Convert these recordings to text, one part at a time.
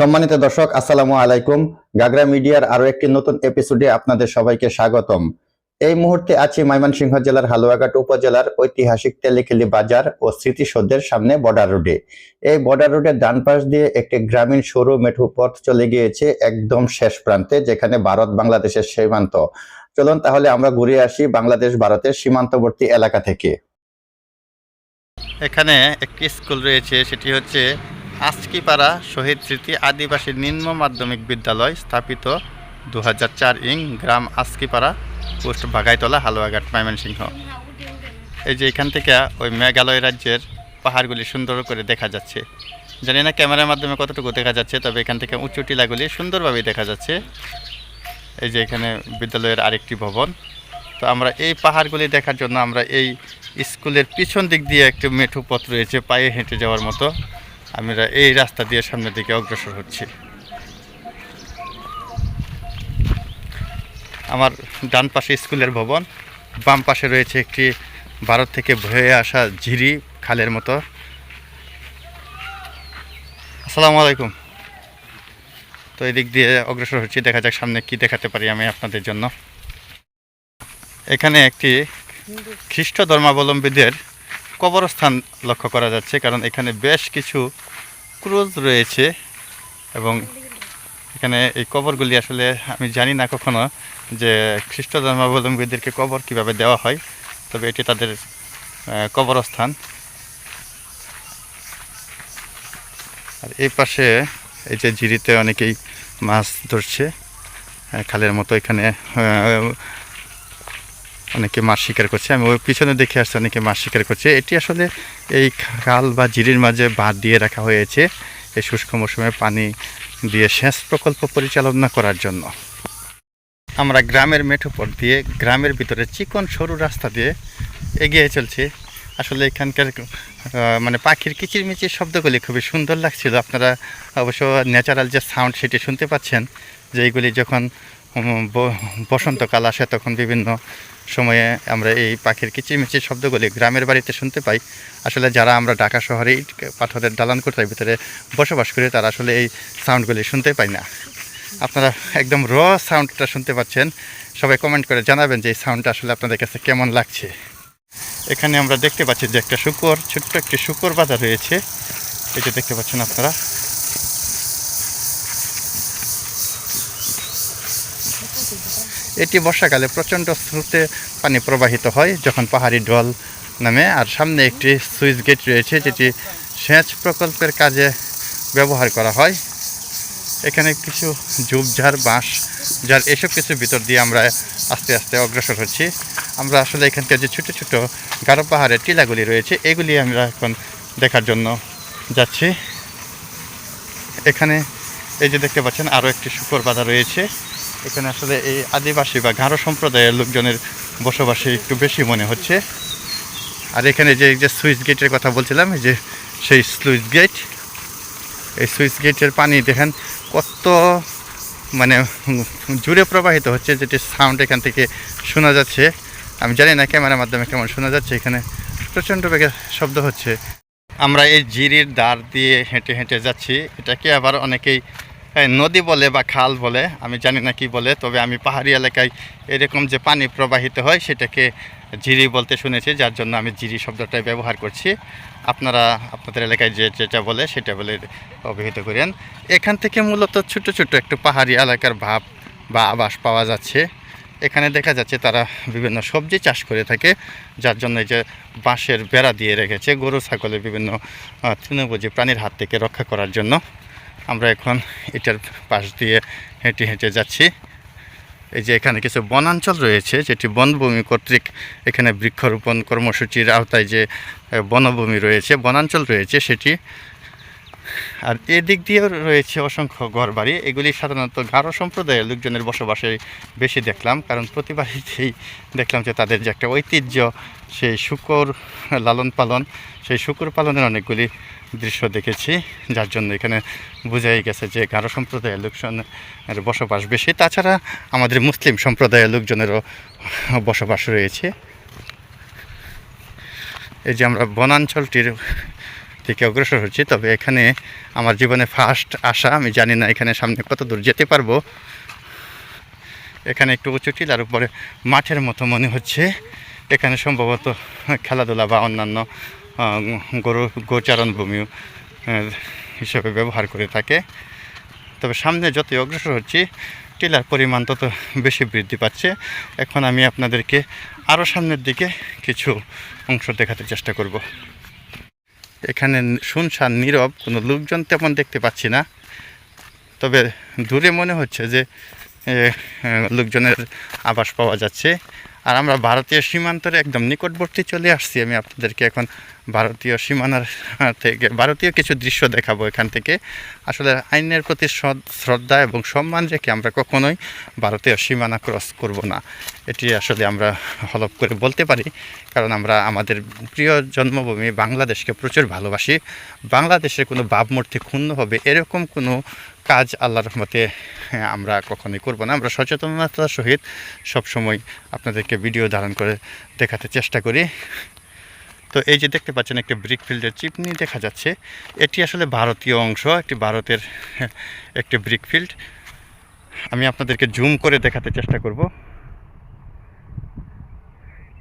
সম্মানিত দর্শক, আসসালামু আলাইকুম। গাগরা মিডিয়ার আরও একটি নতুন এপিসোডে আপনাদের সবাইকে স্বাগতম। এই মুহূর্তে আছি ময়মনসিংহ জেলার হালুয়াঘাট উপজেলার ঐতিহাসিক তেলেখিলি বাজার ও স্মৃতিসৌধের সামনে বর্ডার রোডে। এই বর্ডার রোডের ডান পাশ দিয়ে একটি গ্রামীণ সরু মেঠু পথ চলে গিয়েছে একদম শেষ প্রান্তে, যেখানে ভারত বাংলাদেশের সীমান্ত। চলুন তাহলে আমরা ঘুরে আসি বাংলাদেশ ভারতের সীমান্তবর্তী এলাকা থেকে। এখানে একটি স্কুল রয়েছে, সেটি হচ্ছে আজকিপাড়া শহীদ স্মৃতি আদিবাসী নিম্ন মাধ্যমিক বিদ্যালয় স্থাপিত দু ইং গ্রাম আজকিপাড়া, পোস্ট বাগাইতলা হালুয়াঘাট, ময়মনসিংহ। এই যে এখান থেকে ওই মেঘালয় রাজ্যের পাহাড়গুলি সুন্দর করে দেখা যাচ্ছে। জানি না ক্যামেরার মাধ্যমে কতটুকু দেখা যাচ্ছে, তবে এখান থেকে উঁচু টিলাগুলি সুন্দরভাবে দেখা যাচ্ছে। এই যে এখানে বিদ্যালয়ের আরেকটি ভবন। তো আমরা এই পাহাড়গুলি দেখার জন্য আমরা এই স্কুলের পিছন দিক দিয়ে একটি মেঠু পথ রয়েছে, পায়ে হেঁটে যাওয়ার মতো। আমরা এই রাস্তা দিয়ে সামনের দিকে অগ্রসর হচ্ছি। আমার ডান পাশে স্কুলের ভবন, বাম পাশে রয়েছে একটি ভারত থেকে বয়ে আসা ঝিরি খালের মতো। আসসালামু আলাইকুম। তো এদিক দিয়ে অগ্রসর হচ্ছি, দেখা যাক সামনে কি দেখাতে পারি আমি আপনাদের জন্য। এখানে একটি খ্রিস্ট ধর্মাবলম্বীদের কবরস্থান লক্ষ্য করা যাচ্ছে, কারণ এখানে বেশ কিছু ক্রুজ রয়েছে এবং এখানে এই কবরগুলি আসলে আমি জানি না কখনো যে খ্রিস্ট ধর্মাবলম্বীদেরকে কবর কীভাবে দেওয়া হয়, তবে এটি তাদের কবরস্থান। আর এই পাশে এই যে ঝিরিতে অনেকেই মাছ ধরছে খালের মতো এখানে অনেকে মাছ শিকার করছে। আমি ওই পিছনে দেখে আসছি অনেকে মাছ শিকার করছে। এটি আসলে এই খাল বা জিরির মাঝে বাঁধ দিয়ে রাখা হয়েছে এই শুষ্ক মৌসুমে পানি দিয়ে সেচ প্রকল্প পরিচালনা করার জন্য। আমরা গ্রামের মেঠোপথ দিয়ে গ্রামের ভিতরে চিকন সরু রাস্তা দিয়ে এগিয়ে চলছি। আসলে এখানকার মানে পাখির কিচিরমিচির শব্দগুলি খুবই সুন্দর লাগছিল। আপনারা অবশ্য ন্যাচারাল যে সাউন্ড সেটি শুনতে পাচ্ছেন, যে এইগুলি যখন বসন্তকাল আসে তখন বিভিন্ন সময়ে আমরা এই পাখির কিচিরমিচির শব্দগুলি গ্রামের বাড়িতে শুনতে পাই। আসলে যারা আমরা ঢাকা শহরে পাথরের দালান কোঠার ভিতরে বসবাস করি, তারা আসলে এই সাউন্ডগুলি শুনতে পাই না। আপনারা একদম র সাউন্ডটা শুনতে পাচ্ছেন। সবাই কমেন্ট করে জানাবেন যে এই সাউন্ডটা আসলে আপনাদের কাছে কেমন লাগছে। এখানে আমরা দেখতে পাচ্ছি যে একটা শুকর, ছোট্ট একটি শুকর বাজার রয়েছে। যে দেখতে পাচ্ছেন আপনারা। এটি বর্ষাকালে প্রচণ্ড স্রোতে পানি প্রবাহিত হয়, যখন পাহাড়ি ঢল নামে। আর সামনে একটি সুইচ গেট রয়েছে, যেটি সেচ প্রকল্পের কাজে ব্যবহার করা হয়। এখানে কিছু ঝোপঝাড় বাঁশ যার এসব কিছুর ভিতর দিয়ে আমরা আস্তে আস্তে অগ্রসর হচ্ছি। আমরা আসলে এখানকার যে ছোটো ছোটো গারো পাহাড়ের টিলাগুলি রয়েছে, এগুলি আমরা এখন দেখার জন্য যাচ্ছি। এখানে এই যে দেখতে পাচ্ছেন, আরও একটি শুকর বাঁধা রয়েছে। এখানে আসলে এই আদিবাসী বা গারো সম্প্রদায়ের লোকজনের বসবাসী একটু বেশি মনে হচ্ছে। আর এখানে যে যে সুইচ গেটের কথা বলছিলাম যে সেই সুইচ গেট, এই সুইচ গেটের পানি দেখেন কত মানে জুড়ে প্রবাহিত হচ্ছে, যেটি সাউন্ড এখান থেকে শোনা যাচ্ছে। আমি জানি না ক্যামেরার মাধ্যমে কেমন শোনা যাচ্ছে, এখানে প্রচণ্ড বেগে শব্দ হচ্ছে। আমরা এই জিরির দাঁড় দিয়ে হেঁটে হেঁটে যাচ্ছি। এটাকে আবার অনেকেই নদী বলে বা খাল বলে, আমি জানি না কি বলে, তবে আমি পাহাড়ি এলাকায় এরকম যে পানি প্রবাহিত হয় সেটাকে জিরি বলতে শুনেছি, যার জন্য আমি জিরি শব্দটাই ব্যবহার করছি। আপনারা, আপনাদের এলাকায় যে, যেটা বলে সেটা বলে অভিহিত করেন। এখান থেকে মূলত ছোট ছোট একটু পাহাড়ি এলাকার ভাব বা আবাস পাওয়া যাচ্ছে। এখানে দেখা যাচ্ছে তারা বিভিন্ন সবজি চাষ করে থাকে, যার জন্য এই যে বাঁশের বেড়া দিয়ে রেখেছে গরু, ছাগলের বিভিন্ন তৃণভোজী প্রাণীর হাত থেকে রক্ষা করার জন্য। আমরা এখন এটার পাশ দিয়ে হেঁটে হেঁটে যাচ্ছি। এই যে এখানে কিছু বনাঞ্চল রয়েছে, যেটি বনভূমি কর্তৃক এখানে বৃক্ষরোপণ কর্মসূচির আওতায় যে বনভূমি রয়েছে, বনাঞ্চল রয়েছে, সেটি আর এদিক দিয়েও রয়েছে অসংখ্য ঘরবাড়ি। এগুলি সাধারণত গারো সম্প্রদায়ের লোকজনের বসবাসে বেশি দেখলাম, কারণ প্রতি বাড়িতেই দেখলাম যে তাদের যে একটা ঐতিহ্য, সেই শুকর লালন পালন, সেই শুকর পালনের অনেকগুলি দৃশ্য দেখেছি, যার জন্য এখানে বোঝাই গেছে যে গারো সম্প্রদায়ের লোকজনের বসবাস বেশি। তাছাড়া আমাদের মুসলিম সম্প্রদায়ের লোকজনেরও বসবাস রয়েছে। এই যে আমরা বনাঞ্চলটির থেকে অগ্রসর হচ্ছি, তবে এখানে আমার জীবনে ফার্স্ট আসা, আমি জানি না এখানে সামনে কত দূর যেতে পারব। এখানে একটু উঁচু টিলার উপরে মাঠের মতো মনে হচ্ছে। এখানে সম্ভবত খেলাধুলা বা অন্যান্য গরু গোচারণ ভূমি হিসেবে ব্যবহার করে থাকে। তবে সামনে যতই অগ্রসর হচ্ছি, টিলার পরিমাণ তত বেশি বৃদ্ধি পাচ্ছে। এখন আমি আপনাদেরকে আরও সামনের দিকে কিছু অংশ দেখাতে চেষ্টা করব। এখানে শুনশান নীরব, কোনো লোকজন তেমন দেখতে পাচ্ছি না। তবে দূরে মনে হচ্ছে যে লোকজনের আবাস পাওয়া যাচ্ছে। আর আমরা ভারতীয় সীমান্তের একদম নিকটবর্তী চলে আসছি। আমি আপনাদেরকে এখন ভারতীয় সীমানার থেকে, ভারতীয় কিছু দৃশ্য দেখাবো এখান থেকে। আসলে আইনের প্রতি শ্রদ্ধা এবং সম্মান রেখে আমরা কখনোই ভারতীয় সীমানা ক্রস করব না। এটি আসলে আমরা হলপ করে বলতে পারি, কারণ আমরা আমাদের প্রিয় জন্মভূমি বাংলাদেশকে প্রচুর ভালোবাসি। বাংলাদেশের কোনো ভাবমূর্তি ক্ষুণ্ণ হবে এরকম কোনো কাজ আল্লাহর রহমতে হ্যাঁ, আমরা কখনোই করব না। আমরা সচেতনতার সহিত সবসময় আপনাদেরকে ভিডিও ধারণ করে দেখাতে চেষ্টা করি। তো এই যে দেখতে পাচ্ছেন একটি ব্রিক ফিল্ডের চিপনি দেখা যাচ্ছে। এটি আসলে ভারতীয় অংশ একটি ভারতের হ্যাঁ, একটি ব্রিক ফিল্ড আমি আপনাদেরকে জুম করে দেখাতে চেষ্টা করব।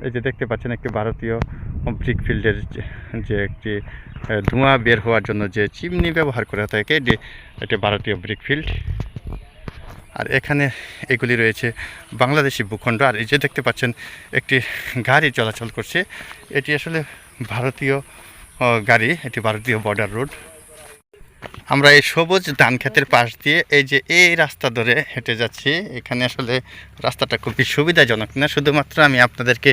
এই যে দেখতে পাচ্ছেন একটি ভারতীয় ব্রিক ফিল্ডের যে- একটি ধোঁয়া বের হওয়ার জন্য যে চিমনি ব্যবহার করা থাকে, এটি ভারতীয় ব্রিক ফিল্ড। আর এখানে এগুলি রয়েছে বাংলাদেশি ভূখণ্ড। আর এই যে দেখতে পাচ্ছেন একটি গাড়ি চলাচল করছে। এটি আসলে ভারতীয় গাড়ি, এটি ভারতীয় বর্ডার রোড আমরা এই সবুজ ধান ক্ষেতের পাশ দিয়ে এই যে এই রাস্তা ধরে হেঁটে যাচ্ছি। এখানে আসলে রাস্তাটা খুবই সুবিধাজনক না? শুধুমাত্র আমি আপনাদেরকে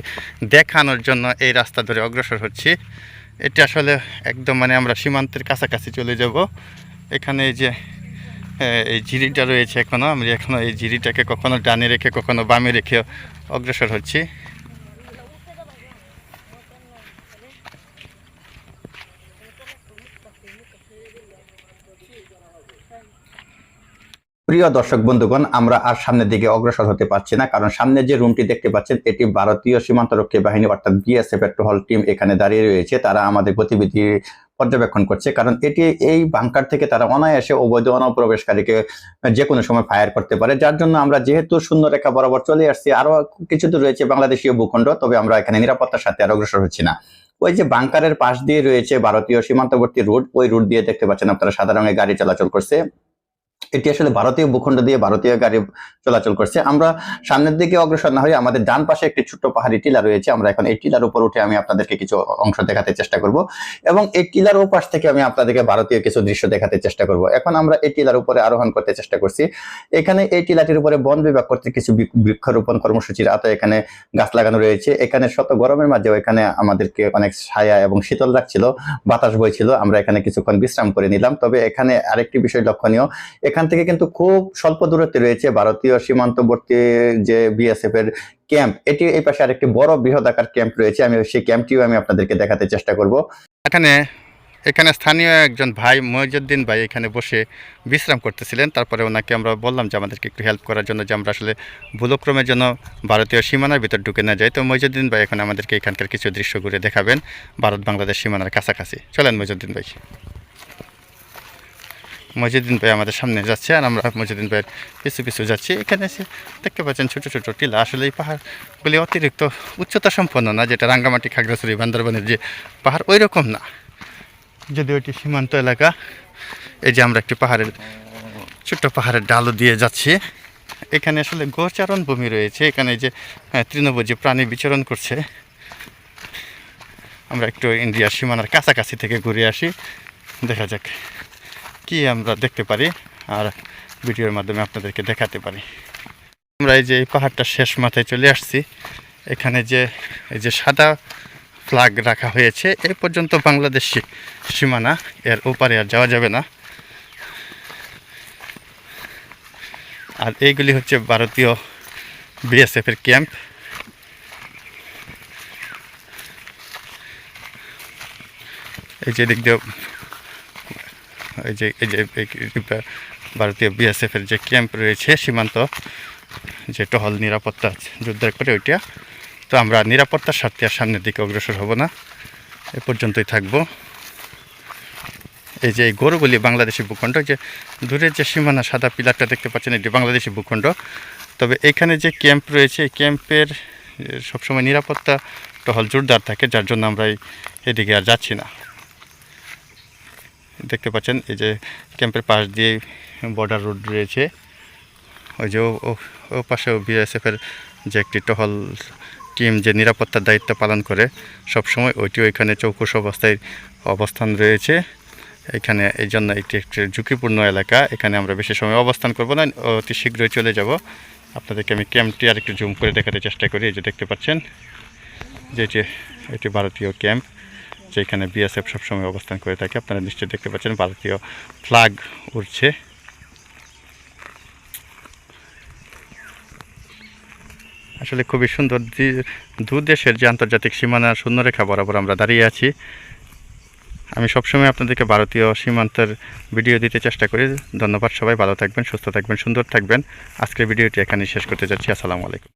দেখানোর জন্য এই রাস্তা ধরে অগ্রসর হচ্ছি। এটা আসলে একদম মানে আমরা সীমান্তের কাছাকাছি চলে যাব। এখানে এই যে এই জিরিটা রয়েছে এখনও আমি এখনও এই জিরিটাকে কখনো ডানে রেখে, কখনো বামে রেখে অগ্রসর হচ্ছি। প্রিয় দর্শক বন্ধুগণ, আমরা আর সামনের দিকে অগ্রসর হতে পারছি না, কারণ সামনে যে রুমটি দেখতে পাচ্ছেন, এটি ভারতীয় সীমান্তরক্ষী বাহিনী, অর্থাৎ বিএসএফ এর টহল টিম এখানে দাঁড়িয়ে রয়েছে। তারা আমাদের গতিবিধি পর্যবেক্ষণ করছে, কারণ এটি এই বাংকার থেকে তারা অনায়াসে অবৈধ অনুপ্রবেশকারীকে যে কোনো সময় ফায়ার করতে পারে। যার জন্য আমরা যেহেতু শূন্য রেখা বরাবর চলে আসছি আরও কিছু দূর রয়েছে বাংলাদেশীয় ভূখণ্ড, তবে আমরা এখানে নিরাপত্তার সাথে আর অগ্রসর হচ্ছি না। ওই যে বাংকারের পাশ দিয়ে রয়েছে ভারতীয় সীমান্তবর্তী রুট ওই রুট দিয়ে দেখতে পাচ্ছেন আপনারা রঙের গাড়ি চলাচল করছে। এটি আসলে ভারতীয় ভূখণ্ড দিয়ে ভারতীয় গাড়ি চলাচল করছে। আমরা সামনের দিকে অগ্রসর না হয়ে আমাদের ডান পাশে একটি ছোট্ট পাহাড়ি টিলা রয়েছে, আমরা এখন এই টিলার উপর উঠে আমি আপনাদেরকে কিছু অংশ দেখাতে চেষ্টা করব এবং এই টিলার ওপাশ থেকে আমি আপনাদেরকে ভারতীয় কিছু দৃশ্য দেখাতে চেষ্টা করব। এখন আমরা এই টিলার উপরে আরোহণ করতে চেষ্টা করছি। এখানে এই টিলাটির উপরে বন বিভাগ কর্তৃক কিছু বৃক্ষরোপণ কর্মসূচির আওতায় এখানে গাছ লাগানো রয়েছে। এখানে শত গরমের মাঝেও এখানে আমাদেরকে অনেক ছায়া এবং শীতল রাখছিল, বাতাস বইছিল, আমরা এখানে কিছুক্ষণ বিশ্রাম করে নিলাম। তবে এখানে আরেকটি বিষয় লক্ষণীয়, এখান থেকে কিন্তু খুব স্বল্প দূরত্বে রয়েছে ভারতীয় সীমান্তবর্তী যে বিএসএফ এর ক্যাম্প। এটি এই পাশে আরেকটি বড় বৃহদাকার ক্যাম্প রয়েছে। আমি সেই ক্যাম্পটিও আমি আপনাদেরকে দেখাতে চেষ্টা করব। এখানে এখানে স্থানীয় একজন ভাই মহিজুদ্দিন ভাই এখানে বসে বিশ্রাম করতেছিলেন। তারপরে ওনাকে আমরা বললাম যে আমাদেরকে একটু হেল্প করার জন্য যে আমরা আসলে ভুলক্রমের জন্য ভারতীয় সীমানার ভিতর ঢুকে না যাই। তো মহিজুদ্দিন ভাই এখন আমাদেরকে এখানকার কিছু দৃশ্য ঘুরে দেখাবেন। ভারত বাংলাদেশ সীমানার কাছাকাছি। চলেন মহিজুদ্দিন ভাই। মজিদ্দিন ভাই আমাদের সামনে যাচ্ছে আর আমরা মজিদ্দিন ভাইয়ের পিছু পিছু যাচ্ছি। এখানে এসে দেখতে পাচ্ছেন ছোটো ছোটো টিলা। আসলে এই পাহাড়গুলি অতিরিক্ত উচ্চতা সম্পন্ন না যেটা রাঙ্গামাটি খাগড়াছড়ি বান্দরবানের যে পাহাড় ওই রকম না। যদি ওইটি সীমান্ত এলাকা এই যে আমরা একটি পাহাড়ের ছোট্ট পাহাড়ের ডালও দিয়ে যাচ্ছি। এখানে আসলে গোচারণ ভূমি রয়েছে। এখানে যে আহ, তৃণভোজী প্রাণী বিচরণ করছে। আমরা একটু ইন্ডিয়ার সীমানার কাছাকাছি থেকে ঘুরে আসি। দেখা যাক। কি আমরা দেখতে পারি আর ভিডিওর মাধ্যমে আপনাদেরকে দেখাতে পারি। আমরা এই যে এই পাহাড়টা শেষ মাথায় চলে আসছি। এখানে যে এই যে সাদা ফ্ল্যাগ রাখা হয়েছে এই পর্যন্ত বাংলাদেশ সীমানা এর ওপারে আর যাওয়া যাবে না। আর এইগুলি হচ্ছে ভারতীয় বিএসএফ এর ক্যাম্প। এই যে দিক এই যে এই যে ভারতীয় যে ক্যাম্প রয়েছে, সীমান্ত যে টহল নিরাপত্তা জোরদার করে ওইটা, তো আমরা নিরাপত্তার স্বার্থে আর সামনের দিকে অগ্রসর হব না। এ পর্যন্তই থাকব। এই যে এই গরুগুলি বাংলাদেশি ভূখণ্ড, যে দূরের যে সীমানা, সাদা পিলারটা দেখতে পাচ্ছেন, এটি বাংলাদেশি ভূখণ্ড। তবে এখানে যে ক্যাম্প রয়েছে, এই ক্যাম্পের সবসময় নিরাপত্তা টহল জোরদার থাকে, যার জন্য আমরা এদিকে আর যাচ্ছি না। দেখতে পাচ্ছেন, এই যে ক্যাম্পের পাশ দিয়ে বর্ডার রোড রয়েছে। ওই যে ও- পাশেও বিএসএফের যে একটি টহল টিম যে নিরাপত্তার দায়িত্ব পালন করে, সবসময় ওইটিও এখানে চৌকুশ অবস্থায় অবস্থান রয়েছে। এখানে এই জন্য এটি একটি ঝুঁকিপূর্ণ এলাকা। এখানে আমরা বেশি সময় অবস্থান করব না, অতি শীঘ্রই চলে যাব। আপনাদেরকে আমি ক্যাম্পটি আর একটু জুম করে দেখাতে চেষ্টা করি, এই যে দেখতে পাচ্ছেন, যে এটি এটি ভারতীয় ক্যাম্প। যেখানে বিএসএফ সবসময় অবস্থান করে থাকে, আপনারা নিশ্চয়ই দেখতে পাচ্ছেন ভারতীয় ফ্ল্যাগ উঠছে আসলে খুবই সুন্দর দি- দেশের যে আন্তর্জাতিক সীমানা শূন্যরেখা বরাবর আমরা দাঁড়িয়ে আছি। আমি সবসময় আপনাদেরকে ভারতীয় সীমান্তের ভিডিও দিতে চেষ্টা করি। ধন্যবাদ সবাই, ভালো থাকবেন, সুস্থ থাকবেন, সুন্দর থাকবেন। আজকের ভিডিওটি এখানে শেষ করতে যাচ্ছি। আসসালামু আলাইকুম।